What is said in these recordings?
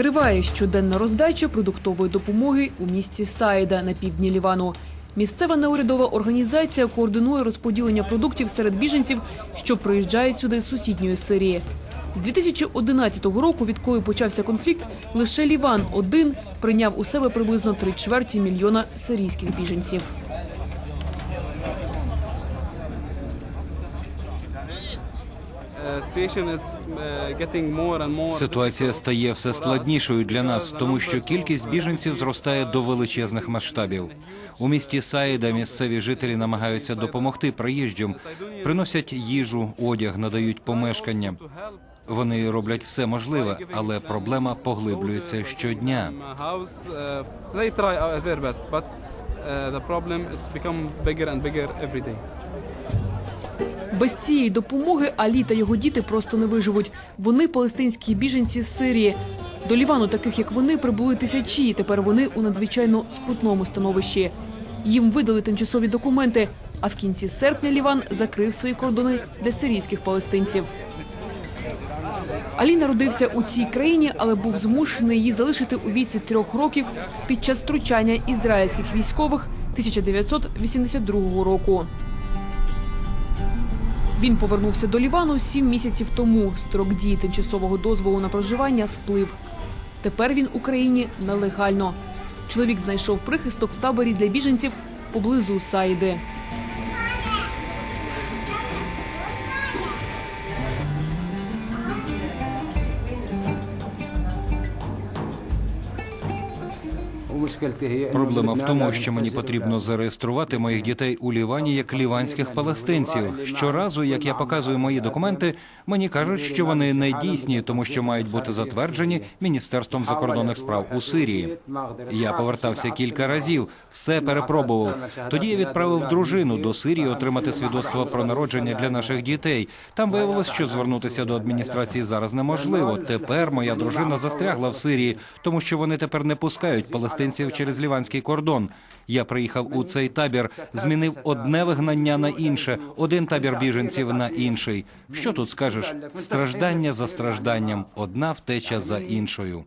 Триває щоденна роздача продуктової допомоги у місті Саїда на півдні Лівану. Місцева неурядова організація координує розподілення продуктів серед біженців, що приїжджають сюди з сусідньої Сирії. З 2011 року, відколи почався конфлікт, лише Ліван один прийняв у себе приблизно три чверті мільйона сирійських біженців. Ситуація стає все складнішою для нас, тому що кількість біженців зростає до величезних масштабів. У місті Саїда місцеві жителі намагаються допомогти приїжджам, приносять їжу, одяг, надають помешкання. Вони роблять все можливе, але проблема поглиблюється щодня. Uh, uh, the problem it's become bigger and bigger every day. Без цієї допомоги Алі та його діти просто не виживуть. Вони палестинські біженці з Сирії. До Лівану, таких як вони, прибули тисячі. і Тепер вони у надзвичайно скрутному становищі. Їм видали тимчасові документи. А в кінці серпня Ліван закрив свої кордони для сирійських палестинців. Алі народився у цій країні, але був змушений її залишити у віці трьох років під час втручання ізраїльських військових 1982 року. Він повернувся до Лівану сім місяців тому. Строк дії тимчасового дозволу на проживання сплив. Тепер він в Україні нелегально. Чоловік знайшов прихисток в таборі для біженців поблизу Саїди. Проблема в тому, що мені потрібно зареєструвати моїх дітей у Лівані як ліванських палестинців. Щоразу, як я показую мої документи, мені кажуть, що вони не дійсні, тому що мають бути затверджені міністерством закордонних справ у Сирії. Я повертався кілька разів, все перепробував. Тоді я відправив дружину до Сирії отримати свідоцтво про народження для наших дітей. Там виявилось, що звернутися до адміністрації зараз неможливо. Тепер моя дружина застрягла в Сирії, тому що вони тепер не пускають палестинців афганців через ліванський кордон. Я приїхав у цей табір, змінив одне вигнання на інше, один табір біженців на інший. Що тут скажеш? Страждання за стражданням, одна втеча за іншою.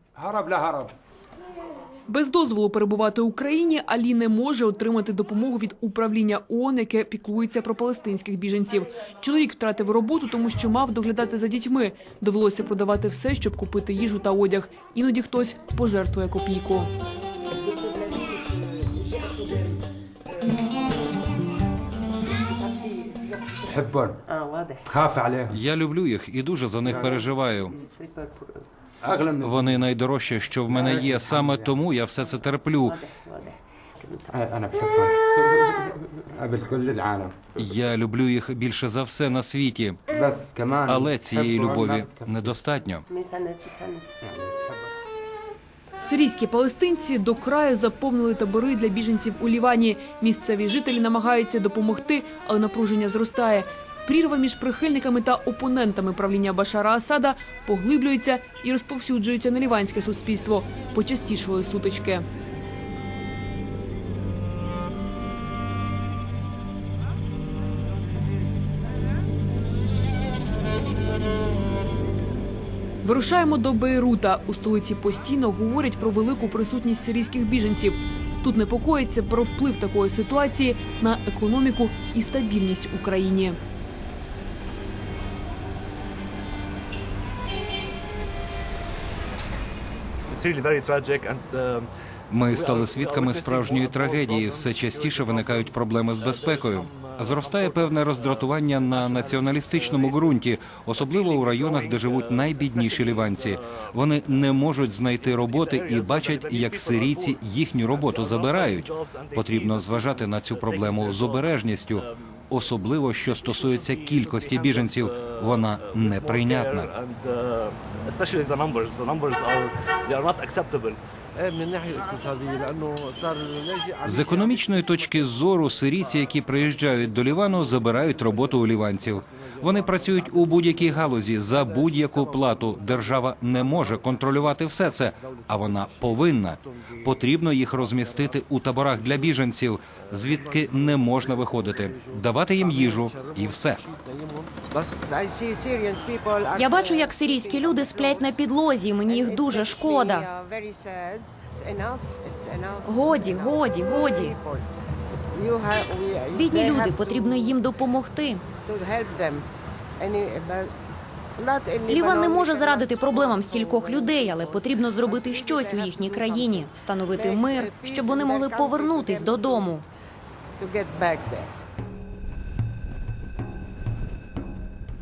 Без дозволу перебувати в Україні Алі не може отримати допомогу від управління ООН, яке піклується про палестинських біженців. Чоловік втратив роботу, тому що мав доглядати за дітьми. Довелося продавати все, щоб купити їжу та одяг. Іноді хтось пожертвує копійку. بحبهم اه واضح بخاف عليهم Я люблю їх і дуже за них переживаю. اغلى من Вони найдорожче, що в мене є. Саме тому я все це терплю. واضح واضح انا بحبهم قبل كل العالم Я люблю їх більше за все на світі, بس كمان але цієї بحبهم ما любові بتكفي. недостатньо. Сирійські палестинці до краю заповнили табори для біженців у Лівані. Місцеві жителі намагаються допомогти, але напруження зростає. Прірва між прихильниками та опонентами правління Башара Асада поглиблюється і розповсюджується на ліванське суспільство. Почастішили сутички. Вирушаємо до Бейрута. У столиці постійно говорять про велику присутність сирійських біженців. Тут непокоїться про вплив такої ситуації на економіку і стабільність у країні. It's really very tragic and um, Ми стали свідками справжньої трагедії. Все частіше виникають проблеми з безпекою. Зростає певне роздратування на націоналістичному ґрунті, особливо у районах, де живуть найбідніші ліванці. Вони не можуть знайти роботи і бачать, як сирійці їхню роботу забирають. Потрібно зважати на цю проблему з обережністю, особливо що стосується кількості біженців. Вона неприйнятна з економічної точки зору сирійці, які приїжджають до Лівану, забирають роботу у ліванців. Вони працюють у будь-якій галузі за будь-яку плату. Держава не може контролювати все це, а вона повинна. Потрібно їх розмістити у таборах для біженців, звідки не можна виходити, давати їм їжу і все. Я бачу, як сирійські люди сплять на підлозі. Мені їх дуже шкода. Годі, годі, годі. Бідні люди потрібно їм допомогти. Ліван не може зарадити проблемам стількох людей, але потрібно зробити щось у їхній країні, встановити мир, щоб вони могли повернутись додому.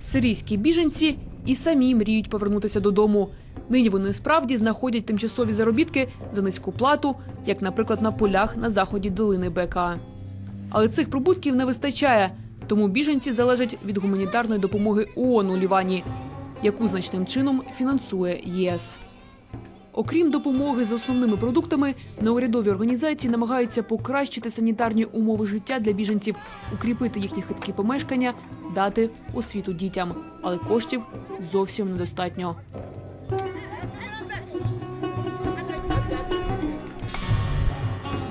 Сирійські біженці і самі мріють повернутися додому. Нині вони справді знаходять тимчасові заробітки за низьку плату, як, наприклад, на полях на заході долини Бека. Але цих прибутків не вистачає, тому біженці залежать від гуманітарної допомоги ООН у Лівані, яку значним чином фінансує ЄС. Окрім допомоги з основними продуктами, неурядові організації намагаються покращити санітарні умови життя для біженців, укріпити їхні хиткі помешкання, дати освіту дітям. Але коштів зовсім недостатньо.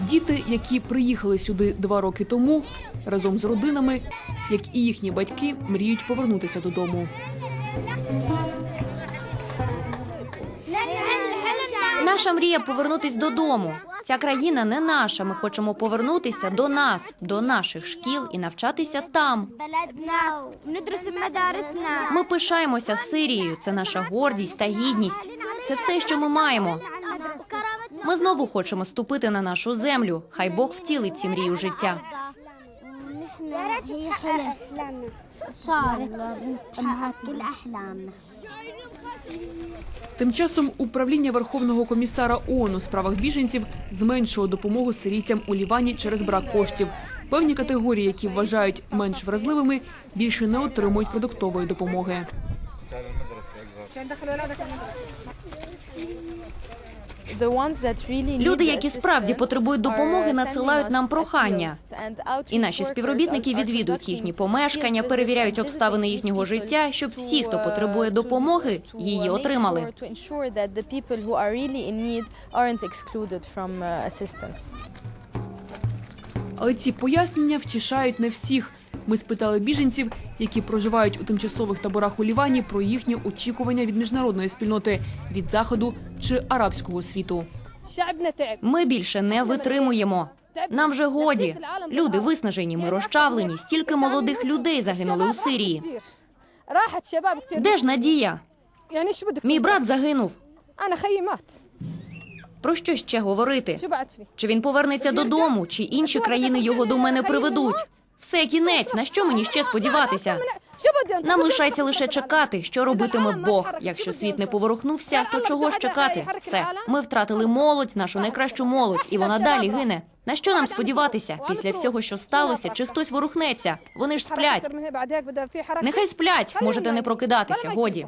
Діти, які приїхали сюди два роки тому, разом з родинами, як і їхні батьки, мріють повернутися додому. Наша мрія повернутись додому. Ця країна не наша. Ми хочемо повернутися до нас, до наших шкіл і навчатися там. بلدنا وندرس بمدارسنا Ми пишаємося Сирією. Це наша гордість та гідність. Це все, що ми маємо. Ми знову хочемо ступити на нашу землю. Хай Бог втілить ці мрії у життя. هي حلم ان شاء الله امهات كل احلامنا Тим часом управління Верховного комісара ООН у справах біженців зменшило допомогу сирійцям у Лівані через брак коштів. Певні категорії, які вважають менш вразливими, більше не отримують продуктової допомоги. Люди, які справді потребують допомоги, надсилають нам прохання. І наші співробітники відвідують їхні помешкання, перевіряють обставини їхнього життя, щоб всі, хто потребує допомоги, її отримали. Але ці пояснення втішають не всіх. Ми спитали біженців, які проживають у тимчасових таборах у Лівані, про їхні очікування від міжнародної спільноти, від заходу чи арабського світу. Ми більше не витримуємо. Нам вже годі. Люди виснажені, ми розчавлені. Стільки молодих людей загинули у Сирії. Де ж надія? Мій брат загинув. Про що ще говорити? Чи він повернеться додому, чи інші країни його до мене приведуть? Все кінець, на що мені ще сподіватися? Нам лишається лише чекати, що робитиме Бог. Якщо світ не поворухнувся, то чого ж чекати? Все, ми втратили молодь, нашу найкращу молодь, і вона далі гине. На що нам сподіватися? Після всього, що сталося, чи хтось ворухнеться? Вони ж сплять. Нехай сплять, можете не прокидатися. Годі.